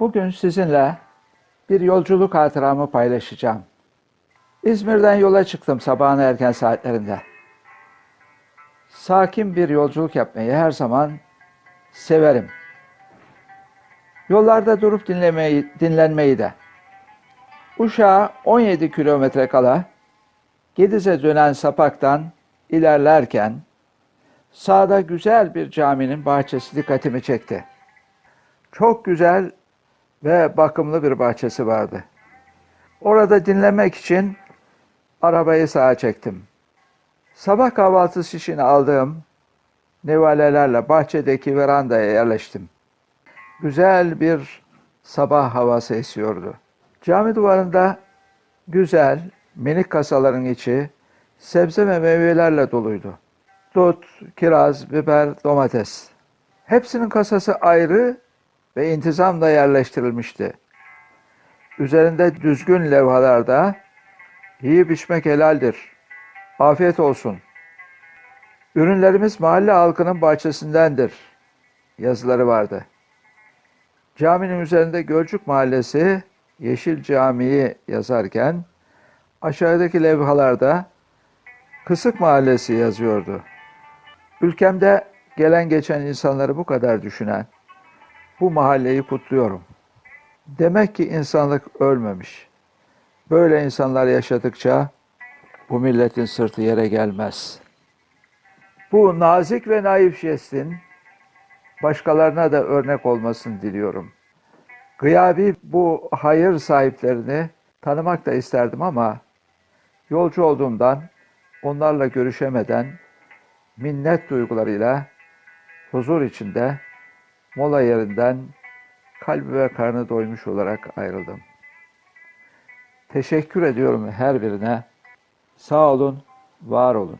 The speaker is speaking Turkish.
Bugün sizinle bir yolculuk hatıramı paylaşacağım. İzmir'den yola çıktım sabahın erken saatlerinde. Sakin bir yolculuk yapmayı her zaman severim. Yollarda durup dinlemeyi, dinlenmeyi de. Uşak'a 17 kilometre kala Gediz'e dönen sapaktan ilerlerken sağda güzel bir caminin bahçesi dikkatimi çekti. Çok güzel ve bakımlı bir bahçesi vardı. Orada dinlemek için arabayı sağa çektim. Sabah kahvaltısı için aldığım nevalelerle bahçedeki verandaya yerleştim. Güzel bir sabah havası esiyordu. Cami duvarında güzel, minik kasaların içi sebze ve meyvelerle doluydu. Dut, kiraz, biber, domates. Hepsinin kasası ayrı ve intizamla yerleştirilmişti. Üzerinde düzgün levhalarda yiyip içmek helaldir. Afiyet olsun. Ürünlerimiz mahalle halkının bahçesindendir. Yazıları vardı. Caminin üzerinde Gölcük Mahallesi Yeşil Camii yazarken aşağıdaki levhalarda Kısık Mahallesi yazıyordu. Ülkemde gelen geçen insanları bu kadar düşünen bu mahalleyi kutluyorum. Demek ki insanlık ölmemiş. Böyle insanlar yaşadıkça bu milletin sırtı yere gelmez. Bu nazik ve naif jestin başkalarına da örnek olmasını diliyorum. Gıyabi bu hayır sahiplerini tanımak da isterdim ama yolcu olduğumdan onlarla görüşemeden minnet duygularıyla huzur içinde mola yerinden kalbi ve karnı doymuş olarak ayrıldım. Teşekkür ediyorum her birine. Sağ olun, var olun.